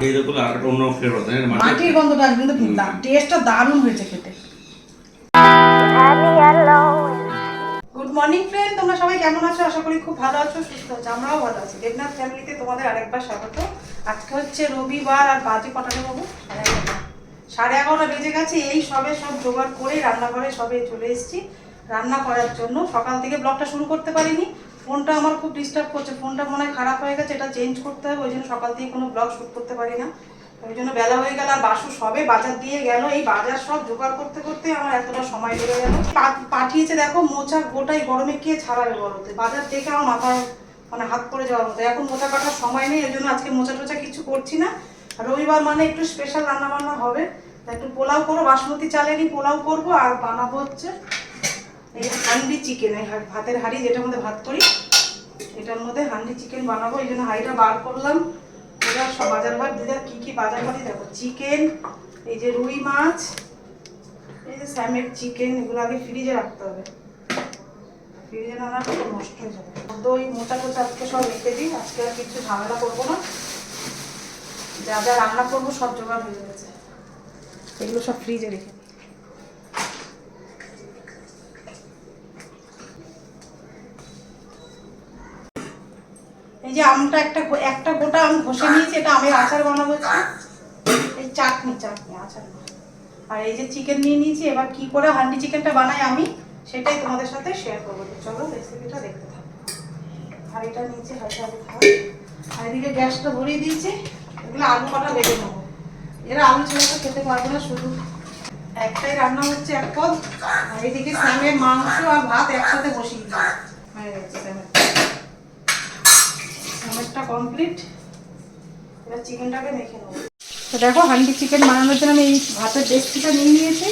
মাটি দিয়ে করলে আর একটা অন্য ফ্লেভার মাটি মাটির গন্ধটা কিন্তু টেস্টটা দারুণ হয়েছে খেতে। গুড মর্নিং ফ্রেন্ড তোমরা সবাই কেমন আছো? আশা করি খুব ভালো আছো সুস্থ আছো আমরাও ভালো আছি। দেবনাথ ফ্যামিলিতে তোমাদের আরেকবার স্বাগত। আজকে হচ্ছে রবিবার আর বাজে কটাতে বাবু? সাড়ে এগারোটা বেজে গেছে এই সবে সব জোগাড় করে রান্নাঘরে সবে চলে এসেছি। রান্না করার জন্য সকাল থেকে ব্লগটা শুরু করতে পারিনি। ফোনটা আমার খুব ডিস্টার্ব করছে। ফোনটা মনে হয় খারাপ হয়ে গেছে, এটা চেঞ্জ করতে হবে, ওই জন্য সকাল থেকে কোনো ব্লগ শ্যুট করতে পারি না। ওই জন্য বেলা হয়ে গেল আর বাসু সবে বাজার দিয়ে গেল। এই বাজার সব জোগাড় করতে করতে আমার এতটা সময় লেগে গেল। পাঠিয়েছে দেখো, মোচা গোটাই গরমে কে ছাড়াবে বলতে বাজার থেকে আমার মাথা মানে হাত পড়ে যাওয়ার মতো। এখন মোচা কাটার সময় নেই, ওই জন্য আজকে মোচা টোচা কিছু করছি না। রবিবার মানে একটু স্পেশাল রান্না বান্না হবে একটু পোলাও করো, বাসমতি চালেরই পোলাও করব আর বানাবো হচ্ছে এই হান্ডি চিকেন, এই ভাতের হাঁড়ি যেটার মধ্যে ভাত করি, এটার মধ্যে হান্ডি চিকেন বানাবো। এই জন্য হাঁড়িটা বার করলাম। এবার সব বাজার বার দিদা, কী কী বাজার করি দেখো। চিকেন, এই যে রুই মাছ, এই যে স্যামের চিকেন, এগুলো আগে ফ্রিজে রাখতে হবে। ফ্রিজে না রাখলে নষ্ট হয়ে যাবে। দই মোটা টোচা আজকে সব রেখে দিই। আজকে আর কিছু ঝামেলা করব না। যা যা রান্না করব সব জোগাড় হয়ে গেছে। এগুলো সব ফ্রিজে রেখে এই যে আমটা একটা একটা গোটা আম ঘষে নিয়েছি, এটা আমের আচার বানাবো। এই চাটনি চাটনি, আচার। আর এই যে চিকেন নিয়ে নিয়েছি, এবার কি করে হান্ডি চিকেনটা বানাই আমি, সেটাই তোমাদের সাথে শেয়ার করব। চলো রেসিপিটা দেখতে থাকো। নিয়েছি হাঁড়িটা আলু খাও আর এদিকে গ্যাসটা ভরিয়ে দিয়েছি, এগুলো আলু কটা বেটে নেব। এরা আলু ছাড়া খেতে পারবে না শুধু। একটাই রান্না হচ্ছে এক পদ। আর এদিকে স্যামের মাংস আর ভাত একসাথে বসিয়ে দিয়েছি। হয়ে গেছে অনেকটা কমপ্লিট এবার চিকেনটাকে মেখে নেব। তো দেখো হান্ডি চিকেন বানানোর জন্য আমি এই ভাতের ডেস্কিটা নিয়ে নিয়েছি।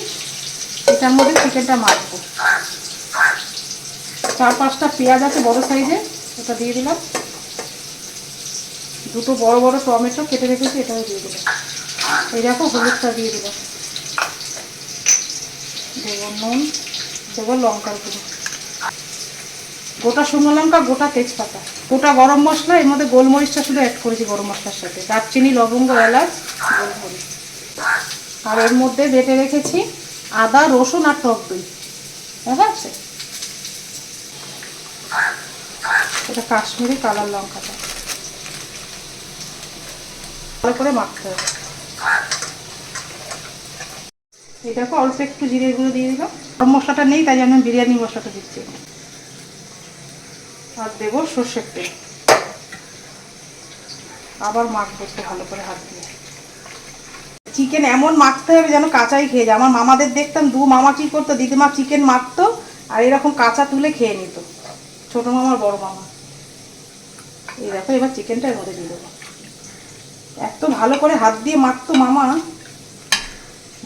এটার মধ্যে চিকেনটা মাখবো। চার পাঁচটা পেঁয়াজ আছে বড় সাইজে ওটা দিয়ে দিলাম। দুটো বড় বড় টমেটো কেটে রেখেছি, এটাও দিয়ে দিলাম। এই দেখো, হলুদটা দিয়ে দিলাম। দেবো নুন, দেবো লঙ্কার গুঁড়ো। গোটা শুকনো লঙ্কা, গোটা তেজপাতা। গোটা গরম মশলা, এর মধ্যে গোলমরিচটা শুধু অ্যাড করেছি গরম মশলার সাথে। দারচিনি, লবঙ্গ, এলাচ, গোলমরিচ। আর এর মধ্যে বেটে রেখেছি আদা, রসুন আর টক দই। দেখা যাচ্ছে? এটা কাশ্মীরি কালার লঙ্কাটা। ভালো করে মাখতে হবে। এই দেখো অল্প একটু জিরে গুঁড়ো দিয়ে দিলাম। গরম মশলাটা নেই, তাই আমি বিরিয়ানি মশলাটা দিচ্ছি। আর দেবো সর্ষের তেল। আবার মাখবো একটু ভালো করে হাত দিয়ে। চিকেন এমন মাখতে হবে যেন কাঁচাই খেয়ে যায়। আমার মামাদের দেখতাম, দু মামা কি করতো, দিদিমা চিকেন মাখতো আর এরকম কাঁচা তুলে খেয়ে নিত। ছোট মামার বড় মামা। এই দেখো, এবার চিকেনটা এর মধ্যে দিয়ে দেবো। এত ভালো করে হাত দিয়ে মাখতো মামা।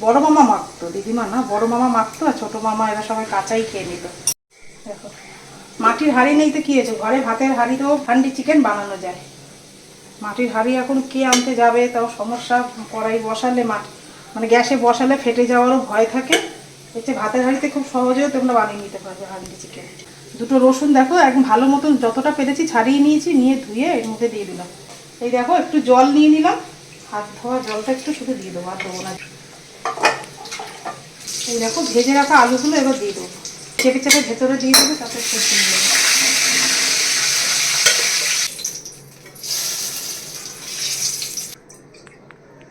বড় মামা মাখতো, দিদিমা না, বড় মামা মাখতো আর ছোট মামা এরা সবাই কাঁচাই খেয়ে নিত। দেখো। মাটির হাঁড়ি নেই তো কি হয়েছে ঘরে ভাতের হাঁড়িতেও হান্ডি চিকেন বানানো যায়। মাটির হাঁড়ি এখন কে আনতে যাবে? তাও সমস্যা, কড়াই বসালে মাটি মানে গ্যাসে বসালে ফেটে যাওয়ারও ভয় থাকে। হচ্ছে ভাতের হাঁড়িতে খুব সহজেও তোমরা বানিয়ে নিতে পারবে হান্ডি চিকেন দুটো রসুন দেখো একদম ভালো মতন যতটা পেরেছি ছাড়িয়ে নিয়েছি, নিয়ে ধুয়ে এর মধ্যে দিয়ে দিলাম। এই দেখো, একটু জল নিয়ে নিলাম। হাত ধোয়া জলটা একটু শুধু দিয়ে দেবো, আর দেবো না। এই দেখো, ভেজে রাখা আলুগুলো এবার দিয়ে দেবো। চেপে চেপে ভেতরে দিয়ে দেবে, তাতে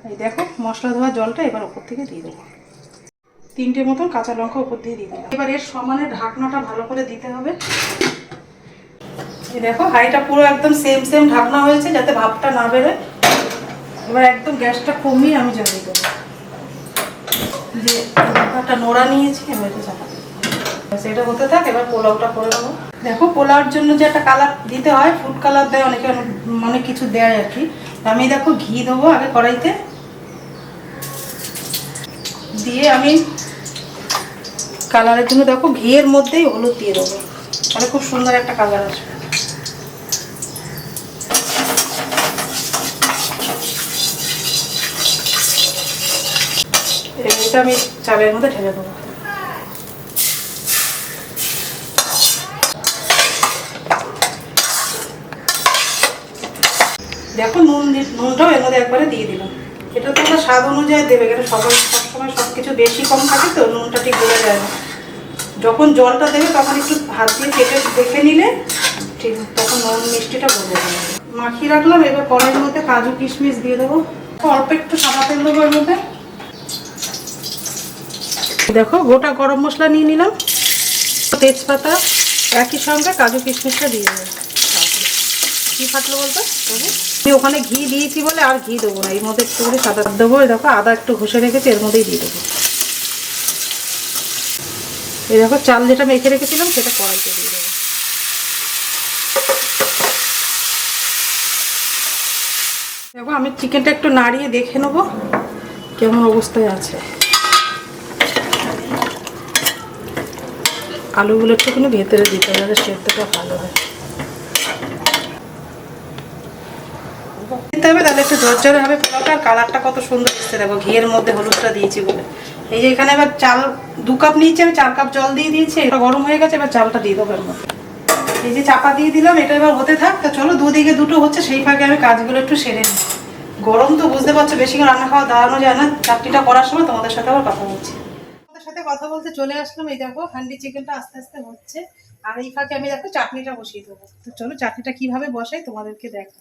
এই দেখো, মশলা ধোয়া জলটা এবার ওপর থেকে দিয়ে দেবো। তিনটে মতন কাঁচা লঙ্কা ওপর দিয়ে দিয়ে দিলাম। এবার এর সমানে ঢাকনাটা ভালো করে দিতে হবে। এই দেখো, হাঁড়িটা পুরো একদম সেম সেম ঢাকনা হয়েছে যাতে ভাপটা না বেরোয়। এবার একদম গ্যাসটা কমিয়ে আমি জ্বালিয়ে দেবো। যে একটা নোড়া নিয়েছি, এবার এটা এটা হতে থাক, এবার পোলাওটা করে নেব। দেখো, পোলাওর জন্য যে একটা কালার দিতে হয় ফুড কালার দেয় অনেকে, অনেক অনেক কিছু দেয় আর কি। আমি দেখো ঘি দেবো আগে কড়াইতে। দিয়ে আমি কালারের জন্য দেখো ঘিয়ের মধ্যেই হলুদ দিয়ে দেবো। তাহলে খুব সুন্দর একটা কালার আসবে। এটা আমি চালের মধ্যে ঢেলে দেবো। দেখো নুন নুনটাও এর মধ্যে একবারে দিয়ে দিলাম। এটা তো তোমরা স্বাদ অনুযায়ী দেবে কেন সবাই সবসময় সব কিছু বেশি কম থাকে তো, নুনটা ঠিক বোঝা যায় না। যখন জলটা দেবে তখন একটু হাত দিয়ে কেটে দেখে নিলে ঠিক তখন নুন মিষ্টিটা বোঝা যাবে মাখিয়ে রাখলাম, এবার কড়াইয়ের মধ্যে কাজু কিশমিশ দিয়ে দেবো। অল্প একটু সাদা তেল দেবো এর মধ্যে। দেখো, গোটা গরম মশলা নিয়ে নিলাম। তেজপাতা একই সঙ্গে কাজু কিশমিশটা দিয়ে দেবো। কি ফাটলো বলতো? আমি ওখানে ঘি দিয়েছি বলে আর ঘি দেবো না। এর মধ্যে একটু করে সাদা দেবো। দেখো, আদা একটু ঘষে রেখেছি, এর মধ্যেই দিয়ে দেবো। এই দেখো, চাল যেটা মেখে রেখেছিলাম, সেটা কড়াইতে দিয়ে দেবো। দেখো, আমি চিকেনটা একটু নাড়িয়ে দেখে নেব, কেমন অবস্থায় আছে। আলুগুলো একটুখানি ভেতরে দিতে হবে, যাতে সেদ্ধটা ভালো হয়। হবে, তাহলে একটু ঝরঝরে হবে। পোলাওটা আর কালারটা কত সুন্দর এসছে, দেখো, ঘিয়ের মধ্যে হলুদটা দিয়েছি বলে। এই যে এখানে এবার চাল, দু কাপ নিয়েছি, আমি চার কাপ জল দিয়ে দিয়েছি, এটা গরম হয়ে গেছে, এবার চালটা দিয়ে দেবো এর মধ্যে। এই যে চাপা দিয়ে দিলাম, এটা এবার হতে থাক, তা চলো, দুদিকে দুটো হচ্ছে, সেই ফাঁকে আমি কাজগুলো একটু সেরে নিই। গরম তো বুঝতে পারছ, বেশি করে রান্না খাওয়া দাঁড়ানো যায় না। চাকরিটা করার সময় তোমাদের সাথে আবার কথা বলছি। তোমাদের সাথে কথা বলতে চলে আসলাম, এই দেখো, হান্ডি চিকেনটা আস্তে আস্তে হচ্ছে। আর এই ফাঁকে আমি দেখো চাটনিটা বসিয়ে দেবো। তো চলো, চাটনিটা কীভাবে বসাই তোমাদেরকে দেখো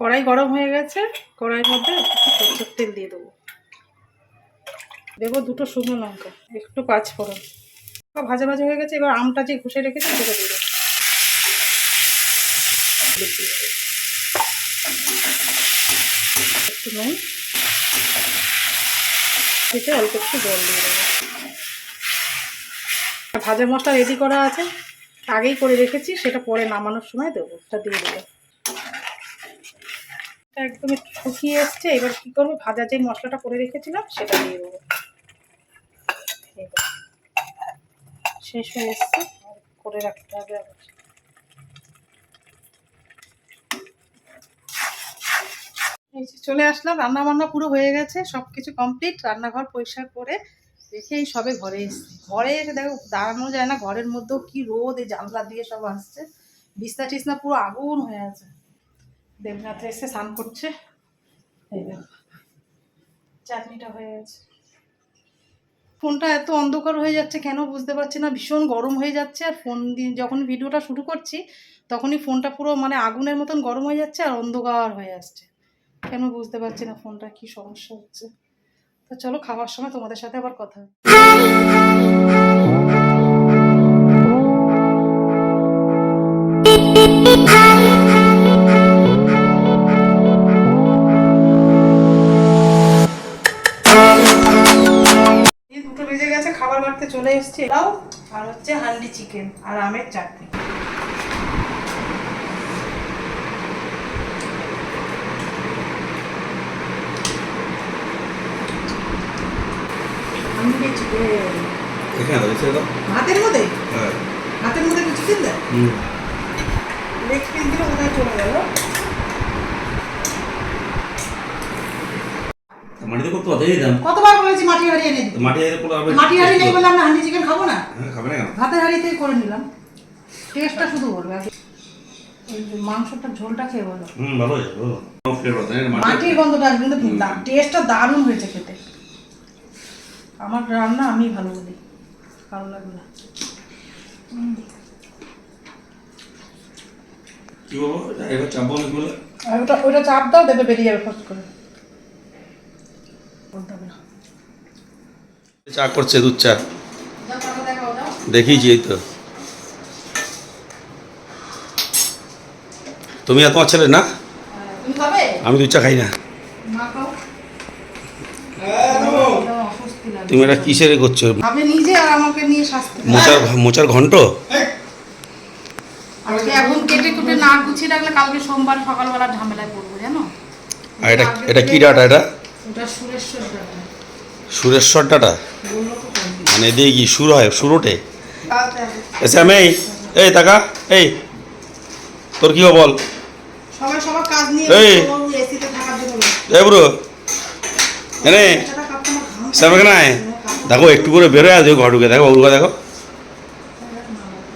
কড়াই গরম হয়ে গেছে, কড়াইয়ের মধ্যে সরষের তেল দিয়ে দেবো। দেবো দুটো শুকনো লঙ্কা, একটু পাঁচ ফোড়ন। ভাজা ভাজা হয়ে গেছে, এবার আমটা যে ঘষে রেখেছি সেটা দিয়ে একটু নুন দিতে অল্প একটু জল দিয়ে দেবো। ভাজা মশলা রেডি করা আছে, আগেই করে রেখেছি, সেটা পরে নামানোর সময় দেবো, ওটা দিয়ে দেবো। এটা একদম একটু শুকিয়ে এসছে, এবার কী করব? ভাজা যে মশলাটা করে রেখেছিলাম, সেটা দিয়ে দেবো। শেষ হয়ে এসছে করে রাখতে হবে চলে আসলাম রান্না বান্না পুরো হয়ে গেছে সব কিছু কমপ্লিট রান্নাঘর পরিষ্কার করে রেখে এই সবে ঘরে এসেছি। ঘরে এসে দেখো, দাঁড়ানো যায় না, ঘরের মধ্যেও কি রোদ, এই জানলা দিয়ে সব আসছে। বিছনা টিসনা পুরো আগুন হয়ে আছে। দেবনাথ এসে স্নান করছে। চাটনিটা হয়ে গেছে। ফোনটা এত অন্ধকার হয়ে যাচ্ছে কেন বুঝতে পারছি না, ভীষণ গরম হয়ে যাচ্ছে। আর ফোন দিয়ে যখন ভিডিওটা শুরু করছি, তখনই ফোনটা পুরো মানে আগুনের মতন গরম হয়ে যাচ্ছে আর অন্ধকার হয়ে আসছে। কেন বুঝতে পারছি না ফোনটা কি সমস্যা হচ্ছে। তো চলো, খাওয়ার সময় তোমাদের সাথে আবার কথা চলে এসছে এটাও আর হচ্ছে হান্ডি চিকেন আর আমের চাটনি। ভাতের মধ্যে? হ্যাঁ। ভাতের মধ্যে চিকেন দেয়? হুম। লেগ পিস দিলে কোথায় চলে গেল। মাটিতে করতে পারতে দিতাম কতবার বলেছি মাটি হাড়ি এনে দিতে। মাটি হাতে করে হবে মাটি হাড়ি নেই বলে আমরা হান্ডি চিকেন খাব না? হ্যাঁ খাবে না কেন? ভাতের হাঁড়িতেই করে নিলাম। টেস্টটা শুধু বলবে। এই মাংসটা ঝোলটা খেয়ে বলো। হুম ভালো হয়েছে ভালো ফ্লেভার না মাটি মাটির গন্ধটা কিন্তু টেস্টটা দারুণ হয়েছে খেতে। আমার রান্না আমি ভালো বলি ভালো লাগবে না। কি বলব? এবার চাপবো বলে ওটা ওটা চাপ দাও দেবে বেরিয়ে যাবে ফস্ট করে। না চা করছে দুধ চা। দেখিয়েছি এই তো। তুমি আর তোমার ছেলে না? আমি দুধ চা খাই না। তুমি এটা কিসের করছ? খাবে নিজে আর আমাকে নিয়ে শাস্তি মোচার মোচার ঘন্ট? এখন কেটে কুটে না গুছিয়ে রাখলে কালকে সোমবার সকালবেলা ঝামেলায় পড়ব জানো? আর এটা এটা কি ডাটা এটা? সুরেশ্বর ডাটা। মানে এদিকে কি শুরু হয়? শুরু ওঠে। এসে আমি এই টাকা এই। তোর কি বল এই। ব্রো এনে। না? দেখো একটু করে বেরোয় আছে ঘর ঢুকে দেখো ওর দেখো।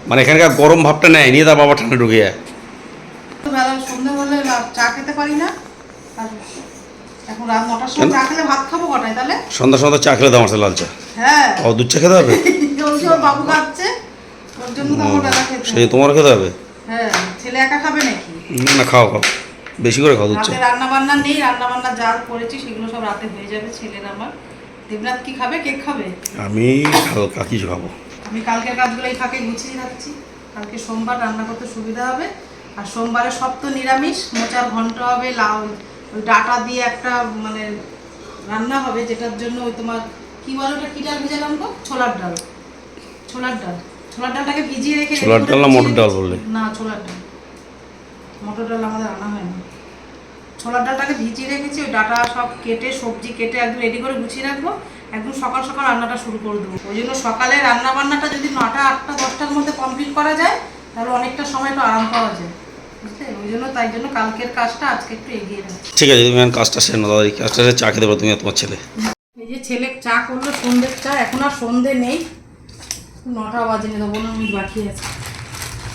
মানে এখানকার গরম ভাবটা নেয় নিয়ে তার বাবা ঠান্ডা ঢুকে যায়। চা খেতে পারি না। এখন রাত নটার সময় চা খেলে ভাত খাব কটায় তাহলে? সন্ধ্যা সন্ধ্যা চা খেলে দাও আমার লাল চা। হ্যাঁ। ও দুধ চা খেতে হবে? বাবু খাচ্ছে ওর জন্য তো আমার বেলা খেতে সেই তোমার খেতে হবে? হ্যাঁ ছেলে একা খাবে নাকি? না খাও খাও। বেশি করে রান্না বান্না নেই রান্না বান্না যা করেছি সেগুলো সব রাতে হয়ে যাবে ছেলের আমার। দেবনাথ কি খাবে কেক খাবে? আমি হালকা কিছু খাব। আমি কালকের কাজগুলো এই ফাঁকে গুছিয়ে রাখছি। কালকে সোমবার রান্না করতে সুবিধা হবে। আর সোমবারে সব তো নিরামিষ মোচার ঘন্ট হবে লাউ ওই ডাটা দিয়ে একটা মানে রান্না হবে যেটার জন্য ওই তোমার কি বলো ওটা কি ডাল ভেজালাম গো? ছোলার ডাল। ছোলার ডাল। ছোলার ডালটাকে ভিজিয়ে রেখে ছোলার ডাল না মটর ডাল বললে? না ছোলার ডাল। মটর ডাল আমাদের আনা হয় না। ছোলার ডালটাকে ভিজিয়ে রেখেছি ওই ডাটা সব কেটে সবজি কেটে একদম রেডি করে গুছিয়ে রাখব। একদম সকাল সকাল রান্নাটা শুরু করে দেবো। ওই জন্য সকালে রান্না বান্নাটা যদি নটা আটটা দশটার মধ্যে কমপ্লিট করা যায় তাহলে অনেকটা সময় একটু আরাম পাওয়া যায়। বুঝলে? ওই জন্য তাই জন্য কালকের কাজটা আজকে একটু এগিয়ে রাখছি। ঠিক আছে তুমি কাজটা সেরে নাও দাদা কাজটা চা খেতে পারো তুমি তোমার ছেলে। এই যে ছেলে চা করল সন্ধ্যের চা এখন আর সন্ধে নেই। নটা বাজেনি তো পনেরো মিনিট বাকি আছে।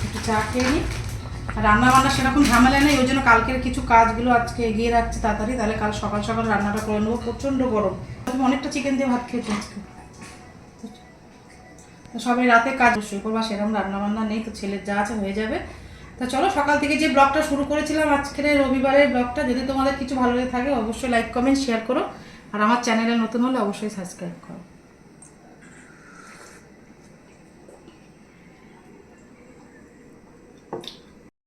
একটু চা খেয়ে নিই রান্না বান্না সেরকম ঝামেলা নেই ওই জন্য কালকের কিছু কাজগুলো আজকে এগিয়ে রাখছি তাড়াতাড়ি। তাহলে কাল সকাল সকাল রান্নাটা করে নেব প্রচণ্ড গরম। তুমি অনেকটা চিকেন দিয়ে ভাত খেয়েছো আজকে। সবাই রাতে কাজ শুরু করব সেরকম রান্না বান্না নেই তো ছেলের যা আছে হয়ে যাবে। তো চলো, সকাল থেকে যে ব্লগটা শুরু করেছিলাম, আজকের রবিবারের ব্লগটা, যদি তোমাদের কিছু ভালো লেগে থাকে, অবশ্যই লাইক কমেন্ট শেয়ার করো। আর আমার চ্যানেলে নতুন হলে অবশ্যই সাবস্ক্রাইব করো।